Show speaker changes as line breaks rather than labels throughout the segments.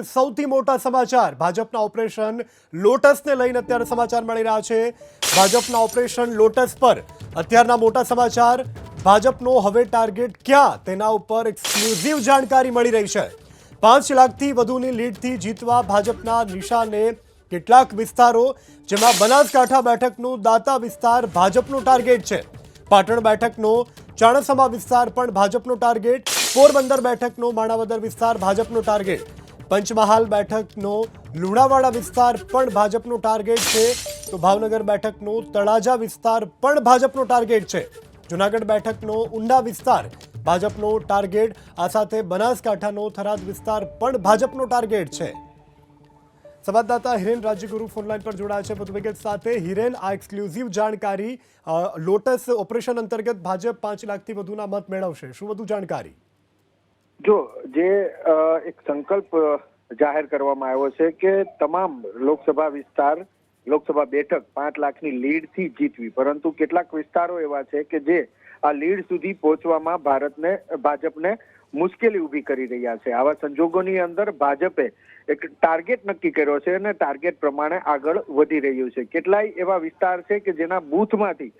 સૌથી મોટા સમાચાર. ભાજપના ઓપરેશન લોટસને લઈને અત્યારે સમાચાર મળી રહ્યા છે. ભાજપના ઓપરેશન લોટસ પર અત્યારના મોટા સમાચાર. ભાજપનો હવે ટાર્ગેટ ક્યાં? તેના ઉપર એક્સક્લુઝિવ જાણકારી મળી રહી છે. પાંચ લાખથી વધુની લીડથી જીતવા ભાજપના નિશાને કેટલાક વિસ્તારો, જેમાં બનાસકાંઠા બેઠકનું દાતા વિસ્તાર ભાજપનું ટાર્ગેટ છે. પાટણ બેઠકનો ચાણસમા વિસ્તાર પણ ભાજપનો ટાર્ગેટ. પોરબંદર બેઠકનો માણાવદર વિસ્તાર ભાજપનો ટાર્ગેટ. પંચમહાલ બેઠકનો લુણાવાડા વિસ્તાર પણ ભાજપનો ટાર્ગેટ છે. તો ભાવનગર બેઠકનો તળાજા વિસ્તાર પણ ભાજપનો ટાર્ગેટ છે. જુનાગઢ બેઠકનો ઊંડા વિસ્તાર ભાજપનો ટાર્ગેટ. આ સાથે બનાસકાંઠાનો થરાદ વિસ્તાર પણ ભાજપનો ટાર્ગેટ છે. સંવાદદાતા હિરેન રાજ્યગુરુ ફોનલાઈન પર જોડાયા છે. વધુ વિગત સાથે હિરેન, આ એક્સક્લુઝિવ જાણકારી લોટસ ઓપરેશન અંતર્ગત ભાજપ પાંચ લાખથી વધુના મત મેળવશે. શું વધુ જાણકારી?
જો, જે એક સંકલ્પ જાહેર કરવામાં આવ્યો છે કે તમામ લોકસભા વિસ્તાર, લોકસભા બેઠક પાંચ લાખની લીડથી જીતવી. પરંતુ કેટલાક વિસ્તારો એવા છે કે જે આ લીડ સુધી પહોંચવામાં ભારતને, ભાજપને મુશ્કેલી ઊભી કરી રહ્યા છે. આવા સંજોગોની અંદર ભાજપે એક ટાર્ગેટ નક્કી કર્યો છે અને ટાર્ગેટ પ્રમાણે આગળ વધી રહ્યું છે. કેટલાય એવા વિસ્તાર છે કે જેના બૂથમાંથી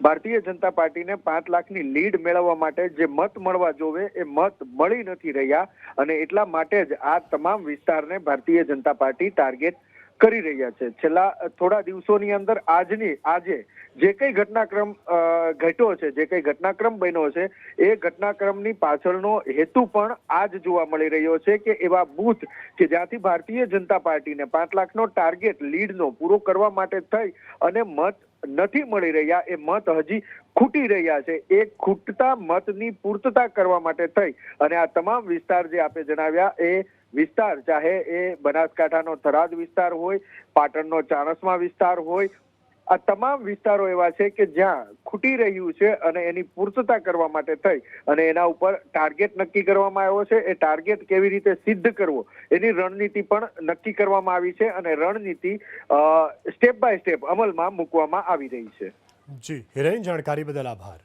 ભારતીય જનતા પાર્ટીને પાંચ લાખની લીડ મેળવવા માટે જે મત મળવા જોવે એ મત મળી નથી રહ્યા અને એટલા માટે જ આ તમામ વિસ્તારને ભારતીય જનતા પાર્ટી ટાર્ગેટ કરી રહ્યા છે. છેલ્લા થોડા દિવસોની અંદર આજની, આજે જે કઈ ઘટનાક્રમ ઘટ્યો છે, જે કઈ ઘટનાક્રમ બન્યો છે, એ ઘટનાક્રમની પાછળનો હેતુ પણ આજ જોવા મળી રહ્યો છે કે એવા બૂથ કે જ્યાંથી ભારતીય જનતા પાર્ટીને પાંચ લાખનો ટાર્ગેટ, લીડનો પૂરો કરવા માટે થઈ અને મત નથી મળી રહ્યા, એ મત હજી ખૂટી રહ્યા છે. એ ખૂટતા મતની પૂર્તતા કરવા માટે થઈ. અને આ તમામ વિસ્તાર જે આપે જણાવ્યા, એ વિસ્તાર, ચાહે એ બનાસકાંઠાનો થરાદ વિસ્તાર હોય, પાટણનો ચાણસમા વિસ્તાર હોય આ તમામ વિસ્તારો એવા છે કે જ્યાં ખૂટી રહ્યું છે અને એની પૂર્તતા કરવા માટે થઈ અને એના ઉપર ટાર્ગેટ નક્કી કરવામાં આવ્યો છે. એ ટાર્ગેટ કેવી રીતે સિદ્ધ કરવો? એની રણનીતિ પણ નક્કી કરવામાં આવી છે અને રણનીતિ સ્ટેપ બાય સ્ટેપ અમલમાં મૂકવામાં આવી રહી છે.
જી, હિરેન, જાણકારી બદલ આભાર.